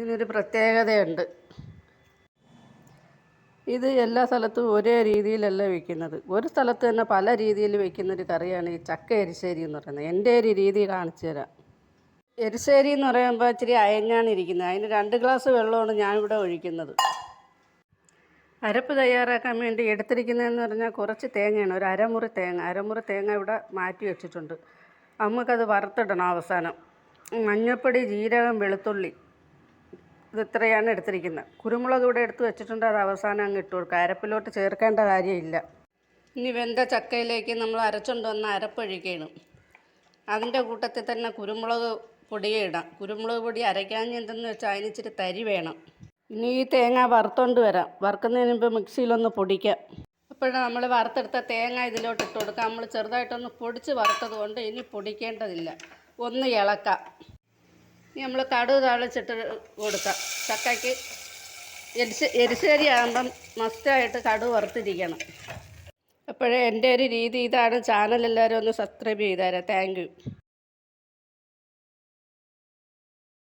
ഇതിനൊരു പ്രത്യേകതയുണ്ട്. ഇത് എല്ലാ സ്ഥലത്തും ഒരേ രീതിയിലല്ല വയ്ക്കുന്നത് ഒരു സ്ഥലത്ത് തന്നെ പല രീതിയിൽ വയ്ക്കുന്നൊരു കറിയാണ് ഈ ചക്ക എരിശ്ശേരി എന്ന് പറയുന്നത്. എന്റെ ഒരു രീതി കാണിച്ചു തരാം. എരിശ്ശേരി എന്ന് പറയുമ്പോൾ ഇച്ചിരി അയഞ്ഞാണ് ഇരിക്കുന്നത്. അതിന് രണ്ട് ഗ്ലാസ് വെള്ളമാണ് ഞാനിവിടെ ഒഴിക്കുന്നത്. അരപ്പ് തയ്യാറാക്കാൻ വേണ്ടി എടുത്തിരിക്കുന്നതെന്ന് പറഞ്ഞാൽ കുറച്ച് തേങ്ങയാണ്. ഒരു അരമുറി തേങ്ങ. അരമുറി തേങ്ങ ഇവിടെ മാറ്റി വെച്ചിട്ടുണ്ട്. നമുക്കത് വറുത്തിടണം അവസാനം. മഞ്ഞൾപ്പൊടി ജീരകം വെളുത്തുള്ളി. ഇത് എടുത്തിരിക്കുന്നത്? കുരുമുളക് ഇവിടെ എടുത്ത് വെച്ചിട്ടുണ്ട് അത് അവസാനം അങ്ങ് ഇട്ട് കൊടുക്കുക അരപ്പിലോട്ട് ചേർക്കേണ്ട കാര്യമില്ല. ഇനി വെന്ത ചക്കയിലേക്ക് നമ്മൾ അരച്ചുകൊണ്ട് വന്ന അരപ്പൊഴിക്കണം അതിന്റെ കൂട്ടത്തിൽ തന്നെ കുരുമുളക് പൊടിയേ ഇടാം. കുരുമുളക് പൊടി അരയ്ക്കാൻ എന്തെന്ന് വെച്ചാൽ അതിന് ഇച്ചിരി തരി വേണം. ഇനി ഈ തേങ്ങ വറുത്തോണ്ട് വരാം. വറുക്കുന്നതിന് മുമ്പ് മിക്സിയിലൊന്ന് പൊടിക്കാം. അപ്പോഴാണ് നമ്മൾ വറുത്തെടുത്ത തേങ്ങ ഇതിലോട്ട് ഇട്ട് കൊടുക്കാം. നമ്മൾ ചെറുതായിട്ടൊന്ന് പൊടിച്ച് വറുത്തത് കൊണ്ട് ഇനി പൊടിക്കേണ്ടതില്ല. ഒന്ന് ഇളക്കാം. ഇനി നമ്മൾ കടുക് താളിച്ചിട്ട് കൊടുക്കാം. ചക്കയ്ക്ക് എരിശ എരിശ്ശേരി ആകുമ്പം മസ്റ്റായിട്ട് കടുക് വറുത്തിരിക്കണം. അപ്പോഴേ എന്റെ ഒരു രീതി ഇതാണ്. ചാനൽ എല്ലാവരും ഒന്ന് സബ്സ്ക്രൈബ് ചെയ്തേരാം. Thank you.